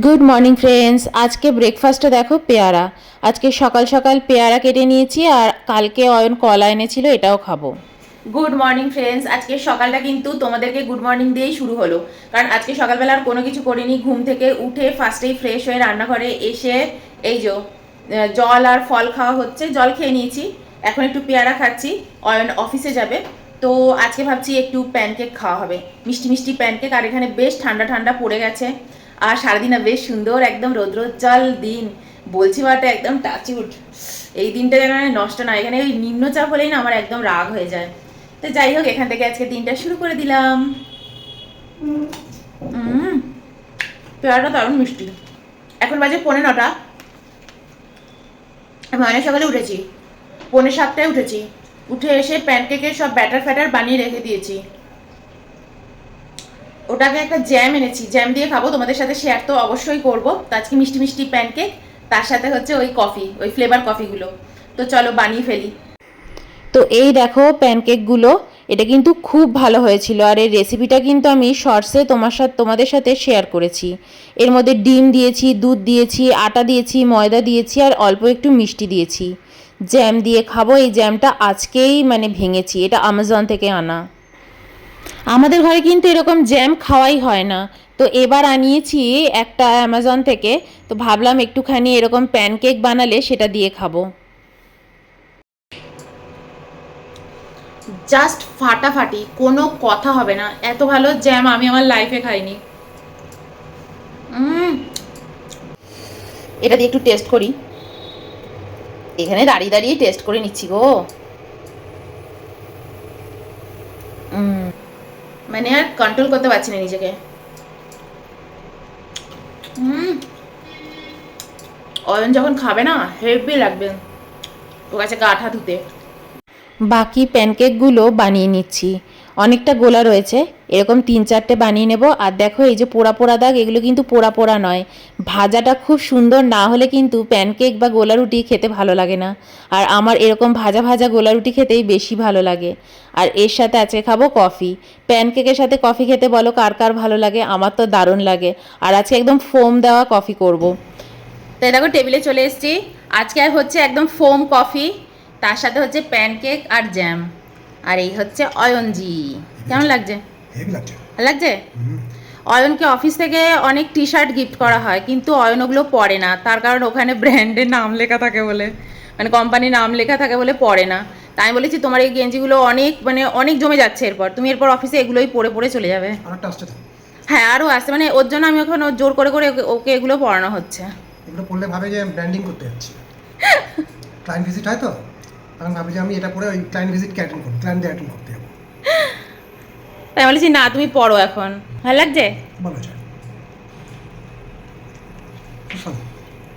Good morning friends আজকে ব্রেকফাস্টে দেখো পেয়ারা। আজকে সকাল সকাল পেয়ারা কেটে নিয়েছি আর কালকে অয়ন কলা এনেছিল, এটাও খাব। গুড মর্নিং ফ্রেন্ডস আজকে সকালটা কিন্তু তোমাদেরকে গুড মর্নিং দিয়েই শুরু হলো। কারণ আজকে সকালবেলা আর কোনো কিছু করিনি। ঘুম থেকে উঠে ফার্স্টেই ফ্রেশ হয়ে রান্নাঘরে এসে এই যে জল আর ফল খাওয়া হচ্ছে, জল খেয়ে নিয়েছি। এখন একটু পেয়ারা খাচ্ছি। অয়ন অফিসে যাবে। তো আজকে ভাবছি একটু প্যানকেক খাওয়া হবে। মিষ্টি মিষ্টি প্যানকেক আর এখানে বেশ ঠান্ডা ঠান্ডা পড়ে গেছে। আর সারাদিন বেশ সুন্দর, একদম রৌদ্রোজ্জ্বল দিন। বলছি বাটা একদম টাচউড এই দিনটা যেন নষ্ট না এখানে ওই নিম্নচাপ হলেই না আমার একদম রাগ হয়ে যায়। তো যাই হোক, এখান থেকে আজকে দিনটা শুরু করে দিলাম। পেয়ারাটা দারুণ মিষ্টি। এখন বাজে পৌনে নটা। আমি অনেক সকালে উঠেছি। পৌনে সাতটায় উঠেছি। উঠে এসে প্যানকেকের সব ব্যাটার ফ্যাটার বানিয়ে রেখে দিয়েছি। ওটাকে একটা জ্যাম এনেছি। জ্যাম দিয়ে খাব, তোমাদের সাথে শেয়ার তো অবশ্যই করব। তো আজকে মিষ্টি মিষ্টি প্যানকেক তার সাথে হচ্ছে ওই কফি ওই ফ্লেভার কফিগুলো তো চলো বানিয়ে ফেলি। তো এই দেখো প্যানকেকগুলো এটা কিন্তু খুব ভালো হয়েছিল। আর এই রেসিপিটা কিন্তু আমি শর্টসে তোমার সাথে, তোমাদের সাথে শেয়ার করেছি। এর মধ্যে ডিম দিয়েছি, দুধ দিয়েছি, আটা দিয়েছি, ময়দা দিয়েছি, আর অল্প একটু মিষ্টি দিয়েছি। জ্যাম দিয়ে খাব। এই জ্যামটা আজকেই মানে ভেঙেছি। এটা আমাজন থেকে আনা। আমাদের ঘরে কিন্তু এরকম জ্যাম খাওয়াই হয় না। তো এবার আনিয়েছি একটা অ্যামাজন থেকে। তো ভাবলাম একটুখানি এরকম প্যানকেক বানালে সেটা দিয়ে খাব। জাস্ট ফাটাফাটি কোনো কথা হবে না। এত ভালো জ্যাম আমি আমার লাইফে খাইনি। এটা দিয়ে একটু টেস্ট করি। এখানে দাঁড়িয়ে দাঁড়িয়ে টেস্ট করে নিচ্ছি গো। মানে আর কন্ট্রোল করতে পারছি না নিজেকে উম, অয়ন যখন খাবে না হেভি লাগবে ওর কাছে গা আঠা ধুতে বাকি প্যানকেকগুলো বানিয়ে নিচ্ছি অনেকটা গোলা রয়েছে। এরকম তিন চারটে বানিয়ে নেব। আর দেখো, এই যে পোড়া পোড়া দাগ, এগুলো কিন্তু পোড়া পোড়া নয়। ভাজাটা খুব সুন্দর, না হলে কিন্তু প্যানকেক বা গোলা রুটি খেতে ভালো লাগে না। আর আমার এরকম ভাজা ভাজা গোলা রুটি খেতেই বেশি ভালো লাগে। আর এর সাথে আজকে খাব কফি। প্যানকেকের সাথে কফি খেতে বলো, কার কার ভালো লাগে? আমার তো দারুণ লাগে। আর আজকে একদম ফোম দেওয়া কফি করব। তাই দেখো, টেবিলে চলে এসেছি। আজকে হচ্ছে একদম ফোম কফি। তার সাথে হচ্ছে প্যানকেক আর জ্যাম। আর এই হচ্ছে অয়নজি। কেমন লাগছে? লাগছে। অয়নকে অফিস থেকে অনেক টি শার্ট গিফট করা হয় কিন্তু অয়ন ওগুলো পরে না। তার কারণ ওখানে ব্র্যান্ডের নাম লেখা থাকে বলে। মানে কোম্পানির নাম লেখা থাকে বলে পরে না। তাই আমি বলেছি তোমার এই গেঞ্জিগুলো অনেক মানে অনেক জমে যাচ্ছে এরপর। তুমি এরপর অফিসে এগুলোই পরে পরে চলে যাবে। হ্যাঁ আরও আসছে। মানে ওর জন্য আমি ওখানে ওর জোর করে করে ওকে- ওকে এগুলো পড়ানো হচ্ছে। এগুলো পড়লে ভাবে যে ব্র্যান্ডিং করতে যাচ্ছি। ক্লায়েন্ট ভিজিট হয় তো? তখন ভাবে যে আমি এটা পরে ওই ক্লায়েন্ট ভিজিটকে অ্যাটেন্ড করব ক্লায়েন্টদের অ্যাটেন্ড করতে যাব। তাই বলেছি না তুমি পড়ো এখন। ভালো লাগছে? ভালো যায়।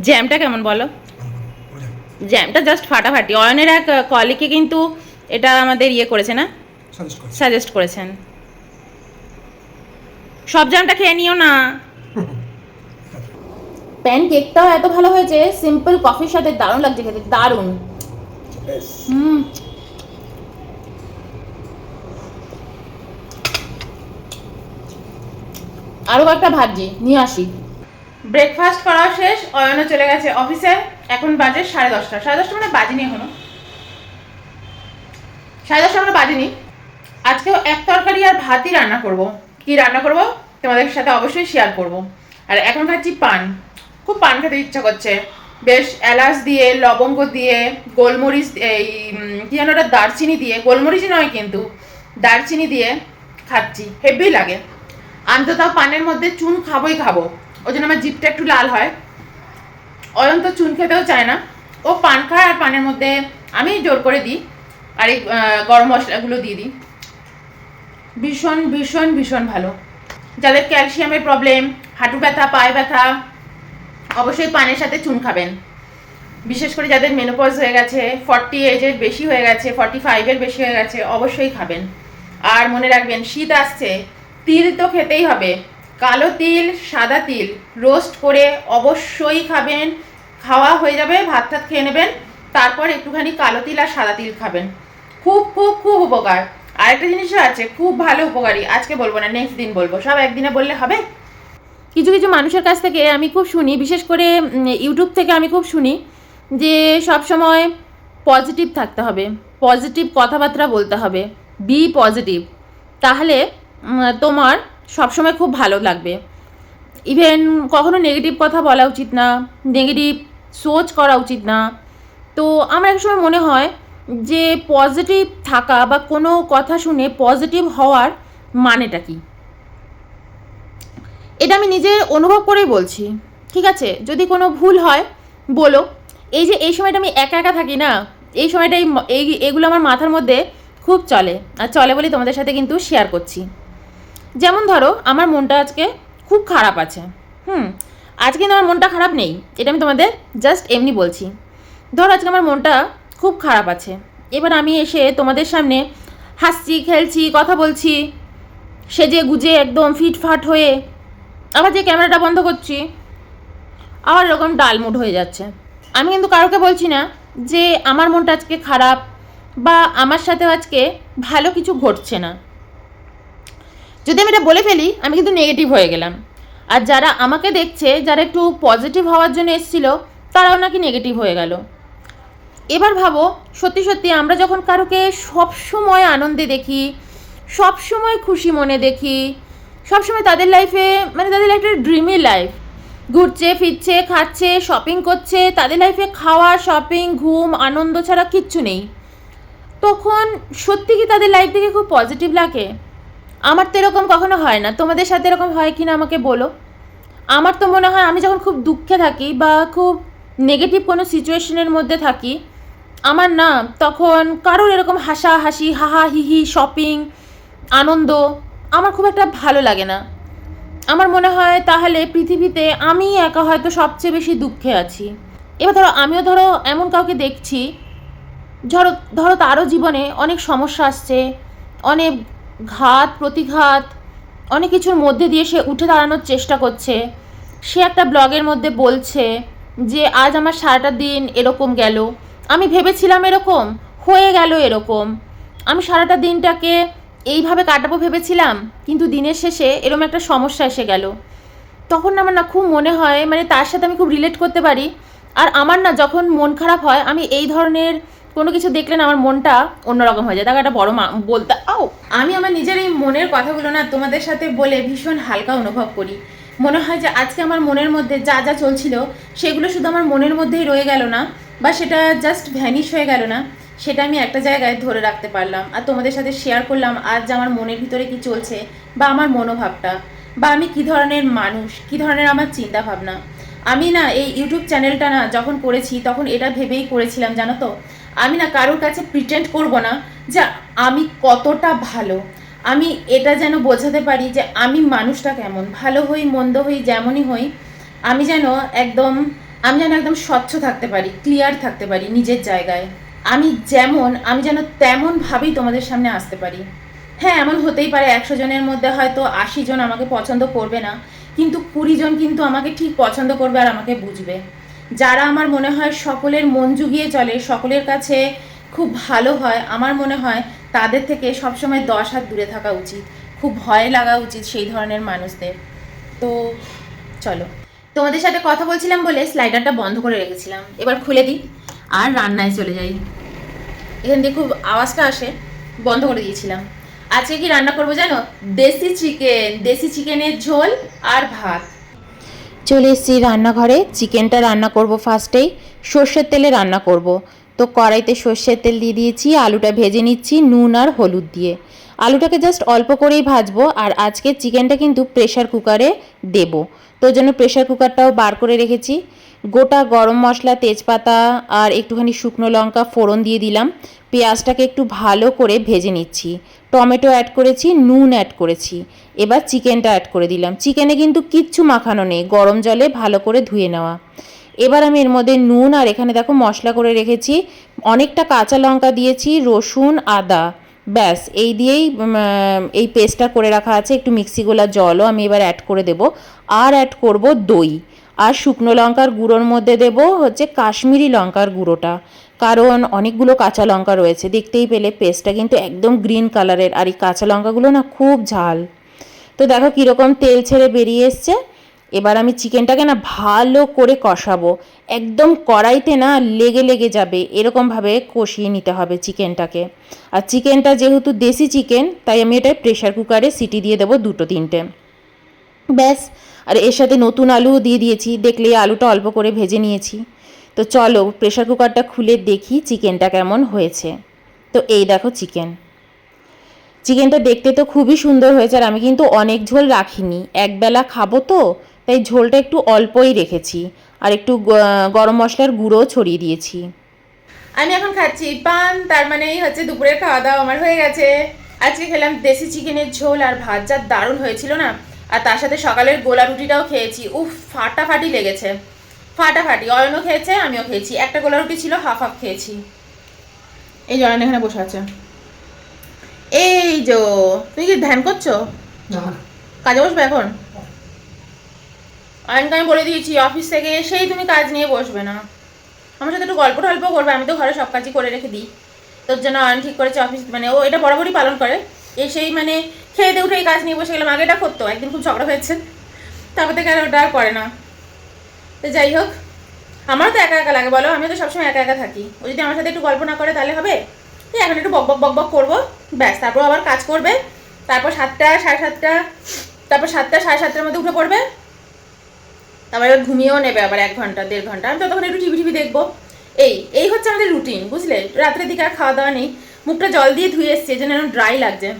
জ্যামটা কেমন বলো। জ্যামটা জাস্ট ফাটাফাটি। অয়নের এক কলিকে কিন্তু এটা আমাদের ইয়ে করেছে না? সাজেস্ট করেছেন। সব জ্যামটা খেয়ে নিও না। প্যান কেকটাও এত ভালো হয়েছে সিম্পল কফির সাথে দারুণ লাগছে খেতে দারুণ। হুম আরও একটা ভাজি নিয়ে আসি। ব্রেকফাস্ট করা শেষ অয়নও চলে গেছে অফিসে এখন বাজে সাড়ে দশটা। সাড়ে দশটা মানে বাজেনি এখনও। সাড়ে দশটা মানে বাজেনি আজকে এক তরকারি আর ভাতই রান্না করব। কি রান্না করব? তোমাদের সাথে অবশ্যই শেয়ার করব। আর এখন খাচ্ছি পান। খুব পান খেতে ইচ্ছা করছে। বেশ এলাচ দিয়ে, লবঙ্গ দিয়ে, গোলমরিচ এই কি যেন ওটা দারচিনি দিয়ে গোলমরিচ নয় কিন্তু দারচিনি দিয়ে খাচ্ছি, হেভি লাগে। আমি তো তাও পানের মধ্যে চুন খাবোই খাব, ওই জন্য আমার জিপটা একটু লাল হয়। অয়ন তো চুন খেতেও চায় না, ও পান খায় আর পানের মধ্যে আমি জোর করে দিই, আর এই গরম মশলাগুলো দিয়ে দিই। ভীষণ ভীষণ ভীষণ ভালো। যাদের ক্যালসিয়ামের প্রবলেম, হাঁটু ব্যথা, পায়ে ব্যথা অবশ্যই পানের সাথে চুন খাবেন। বিশেষ করে যাদের মেনোপজ হয়ে গেছে ফর্টি এজের বেশি হয়ে গেছে ফর্টি ফাইভের বেশি হয়ে গেছে, অবশ্যই খাবেন। আর মনে রাখবেন, শীত আসছে, তিল তো খেতেই হবে। কালো তিল, সাদা তিল রোস্ট করে অবশ্যই খাবেন। খাওয়া হয়ে যাবে ভাত টাত খেয়ে নেবেন, তারপর একটুখানি কালো তিল আর সাদা তিল খাবেন। খুব খুব খুব উপকার। আরেকটা জিনিসও আছে, খুব ভালো উপকারী, আজকে বলব না নেক্সট দিন বলব। সব একদিনে বললে হবে? কিছু কিছু মানুষের কাছ থেকে আমি খুব শুনি, বিশেষ করে ইউটিউব থেকে আমি খুব শুনি যে সব সময় পজিটিভ থাকতে হবে পজিটিভ কথাবার্তা বলতে হবে বি পজিটিভ তাহলে তোমার সবসময় খুব ভালো লাগবে। ইভেন কখনো নেগেটিভ কথা বলা উচিত না নেগেটিভ সোচ করা উচিত না। তো আমার এক সময় মনে হয় যে পজিটিভ থাকা বা কোনো কথা শুনে পজিটিভ হওয়ার মানেটা কি? এটা আমি নিজে অনুভব করেই বলছি, ঠিক আছে? যদি কোনো ভুল হয়, বলো। এই যে এই সময়টা আমি একা একা থাকি না, এই সময়টাই ম- এই, এগুলো আমার মাথার মধ্যে খুব চলে, আর চলে বলে তোমাদের সাথে কিন্তু শেয়ার করছি। যেমন ধরো, আমার মনটা আজকে খুব খারাপ আছে, হুম? আজকে কিন্তু আমার মনটা খারাপ নেই, এটা আমি তোমাদের জাস্ট এমনি বলছি। ধরো আজকে আমার মনটা খুব খারাপ আছে, এবার আমি এসে তোমাদের সামনে হাসছি, খেলছি, কথা বলছি, সেজে গুজে একদম ফিটফাট হয়ে আবার যে ক্যামেরাটা বন্ধ করছি, আবার এরকম ডালমুড হয়ে যাচ্ছে। আমি কিন্তু কারোকে বলছি না যে আমার মনটা আজকে খারাপ বা আমার সাথে আজকে ভালো কিছু ঘটছে না। যদি আমি এটা বলে ফেলি, আমি কিন্তু নেগেটিভ হয়ে গেলাম। আর যারা আমাকে দেখছে, যারা একটু পজিটিভ হওয়ার জন্য এসেছিল, তারাও নাকি নেগেটিভ হয়ে গেল। এবার ভাবো, সত্যি সত্যি আমরা যখন কারোকে সবসময় আনন্দে দেখি, সবসময় খুশি মনে দেখি সবসময় তাদের লাইফে মানে তাদের একটা ড্রিমি লাইফ ঘুরছে, ফিরছে, খাচ্ছে শপিং করছে, তাদের লাইফে খাওয়া শপিং ঘুম, আনন্দ ছাড়া কিচ্ছু নেই। তখন সত্যি কি তাদের লাইফ থেকে খুব পজিটিভ লাগে? আমার তো এরকম কখনো হয় না। তোমাদের সাথে এরকম হয় কি না আমাকে বলো। আমার তো মনে হয় আমি যখন খুব দুঃখে থাকি বা খুব নেগেটিভ কোনো সিচুয়েশনের মধ্যে থাকি, আমার না তখন কারোর এরকম হাসা হাসি হাহা হিহি শপিং আনন্দ আমার খুব একটা ভালো লাগে না। আমার মনে হয় তাহলে পৃথিবীতে আমি একা হয়তো সবচেয়ে বেশি দুঃখে আছি। এবার ধরো, আমিও ধরো এমন কাউকে দেখছি, ধরো ধরো তারও জীবনে অনেক সমস্যা আসছে, অনেক ঘাত, প্রতিঘাত, অনেক কিছুর মধ্যে দিয়ে সে উঠে দাঁড়ানোর চেষ্টা করছে। সে একটা ব্লগের মধ্যে বলছে যে, আজ আমার সারাটা দিন এরকম গেল। আমি ভেবেছিলাম এরকম, হয়ে গেল এরকম। আমি সারাটা দিনটাকে এইভাবে কাটাবো ভেবেছিলাম, কিন্তু দিনের শেষে এরকম একটা সমস্যা এসে গেল। তখন আমার না খুব মনে হয় মানে তার সাথে আমি খুব রিলেট করতে পারি। আর আমার না যখন মন খারাপ হয়, আমি এই ধরনের কোনো কিছু দেখলে না আমার মনটা অন্যরকম হয়ে যায়। তাকে একটা বড় মা বলতে, আও, আমি আমার নিজের এই মনের কথাগুলো না তোমাদের সাথে বলে ভীষণ হালকা অনুভব করি। মনে হয় যে আজকে আমার মনের মধ্যে যা যা চলছিল, সেগুলো শুধু আমার মনের মধ্যেই রয়ে গেল না, বা সেটা জাস্ট ভ্যানিশ হয়ে গেল না। সেটা আমি একটা জায়গায় ধরে রাখতে পারলাম আর তোমাদের সাথে শেয়ার করলাম আজ আমার মনের ভিতরে কি চলছে বা আমার মনোভাবটা বা আমি কি ধরনের মানুষ, কি ধরনের আমার চিন্তা ভাবনা আমি না এই ইউটিউব চ্যানেলটা না যখন করেছি তখন এটা ভেবেই করেছিলাম, জানো তো। আমি না কারোর কাছে প্রিটেন্ড করব না যে আমি কতটা ভালো। আমি এটা যেন বোঝাতে পারি যে আমি মানুষটা কেমন, ভালো হই, মন্দ হই, যেমনই হই, আমি যেন একদম, আমি যেন একদম স্বচ্ছ থাকতে পারি ক্লিয়ার থাকতে পারি নিজের জায়গায়। আমি যেমন, আমি যেন তেমনভাবেই তোমাদের সামনে আসতে পারি। হ্যাঁ এমন হতেই পারে একশো জনের মধ্যে হয়তো আশি জন আমাকে পছন্দ করবে না, কিন্তু কুড়ি জন কিন্তু আমাকে ঠিক পছন্দ করবে আর আমাকে বুঝবে। যারা আমার মনে হয় সকলের মন জুগিয়ে চলে, সকলের কাছে খুব ভালো হয়, আমার মনে হয় তাদের থেকে সবসময় দশ হাত দূরে থাকা উচিত। খুব ভয় লাগা উচিত সেই ধরনের মানুষদের। তো চলো। তোমাদের সাথে কথা বলছিলাম বলে স্লাইডারটা বন্ধ করে রেখেছিলাম। এবার খুলে দিই। আর রান্নায় চলে যাই। এখান দিয়ে খুব আওয়াজটা আসে বন্ধ করে দিয়েছিলাম। আজকে কি রান্না করব জানো? দেশি চিকেন দেশি চিকেনের ঝোল আর ভাত। চলে এসেছি রান্নাঘরে চিকেনটা রান্না করব ফার্স্টেই সর্ষের তেলে রান্না করব। তো কড়াইতে সর্ষের তেল দিয়ে দিয়েছি আলুটা ভেজে নিচ্ছি নুন আর হলুদ দিয়ে। আলুটাকে জাস্ট অল্প করেই ভাজবো আর আজকে চিকেনটা কিন্তু প্রেশার কুকারে দেব। তো জন্য প্রেশার কুকারটাও বার করে রেখেছি। গোটা গরম মশলা, তেজপাতা আর একটুখানি শুকনো লঙ্কা ফোড়ন দিয়ে দিলাম। পেঁয়াজটাকে একটু ভালো করে ভেজে নিচ্ছি। টমেটো অ্যাড করেছি, নুন অ্যাড করেছি। এবার চিকেনটা অ্যাড করে দিলাম। চিকেনে কিন্তু কিচ্ছু মাখানো নেই, গরম জলে ভালো করে ধুয়ে নেওয়া। এবার আমি এর মধ্যে নুন আর এখানে দেখো মশলা করে রেখেছি। অনেকটা কাঁচা লঙ্কা দিয়েছি, রসুন, আদা। ব্যাস, এই দিয়েই এই পেস্টটা করে রাখা আছে। একটু মিক্সি গোলা জলও আমি এবার অ্যাড করে দেব। আর অ্যাড করব দই। আর শুকনো লঙ্কার গুঁড়োর মধ্যে দেব হচ্ছে কাশ্মীরি লঙ্কার গুঁড়োটা। কারণ অনেকগুলো কাঁচা লঙ্কা রয়েছে। দেখতেই পেলে পেস্টটা কিন্তু একদম গ্রিন কালারের আর এই কাঁচা লঙ্কাগুলো না খুব ঝাল। তো দেখো কীরকম তেল ছেড়ে বেরিয়ে এসছে। এবার আমি চিকেনটাকে না ভালো করে কষাবো। একদম কড়াইতে না লেগে লেগে যাবে, এরকমভাবে কষিয়ে নিতে হবে চিকেনটাকে। আর চিকেনটা যেহেতু দেশি চিকেন, তাই আমি এটা প্রেশার কুকারে সিটি দিয়ে দেবো দুটো তিনটে। ব্যাস, আর এর সাথে নতুন আলুও দিয়ে দিয়েছি, দেখলে আলুটা অল্প করে ভেজে নিয়েছি। তো চলো প্রেশার কুকারটা খুলে দেখি চিকেনটা কেমন হয়েছে। তো এই দেখো চিকেন। চিকেনটা দেখতে তো খুবই সুন্দর হয়েছে, আর আমি কিন্তু অনেক ঝোল রাখিনি। একবেলা খাব তো তাই ঝোলটা একটু অল্পই রেখেছি আর একটু গ- গরম মশলার গুঁড়ো ছড়িয়ে দিয়েছি। আমি এখন খাচ্ছি পান তার মানে এই হচ্ছে দুপুরের খাওয়া দাওয়া আমার হয়ে গেছে। আজকে খেলাম দেশি চিকেনের ঝোল আর ভাত যা দারুণ হয়েছিল না? আর তার সাথে সকালের গোলা রুটিটাও খেয়েছি। উফ ফাটাফাটি লেগেছে। ফাটাফাটি অয়নও খেয়েছে আমিও খেয়েছি। একটা গোলা রুটি ছিল হাফ হাফ খেয়েছি। এই যে অয়ন এখানে বসে আছে। এই যো তুমি কি ধ্যান করছ? কাজে বসবে এখন? অয়নকে আমি বলে দিয়েছি অফিস থেকে এসেই তুমি কাজ নিয়ে বসবে না। আমার সাথে একটু গল্প টল্প করবে, আমি তো ঘরে সব কাজই করে রেখে দিই। তোর জন্য অয়ন ঠিক করেছে অফিস মানে ও এটা বরাবরই পালন করে। এসেই মানে খেয়ে দিয়ে উঠে এই কাজ নিয়ে বসে গেলাম, আগে এটা করতো, একদিন খুব ঝগড়া হয়েছে। তারপর থেকে আর ওটা আর করে না। তো যাই হোক আমারও তো একা একা লাগে, বলো আমি তো সবসময় একা একা থাকি। ও যদি আমার সাথে একটু গল্প না করে তাহলে হবে? এখন একটু বক বক বক বক করব, ব্যাস, তারপর আবার কাজ করবে, তারপর সাতটা, সাড়ে সাতটা, তারপর সাতটা, সাড়ে সাতটার মধ্যে উঠে পড়বে। তারপর ঘুমিয়েও নেবে আবার এক ঘণ্টা, দেড় ঘণ্টা। আমি ততক্ষণ একটু টিভি টিভি দেখব। এই এই হচ্ছে আমাদের রুটিন বুঝলে? রাত্রের দিকে আর খাওয়া দাওয়া নেই। মুখটা জল দিয়ে ধুয়ে এসছে যেন এরকম ড্রাই লাগছে।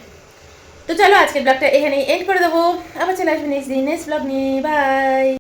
তো চলো, আজকের ব্লগটা এখানেই এন্ড করে দেবো। আবার চলে আসবে নেক্সট দিন নেক্সট ব্লগ নিয়ে। বাই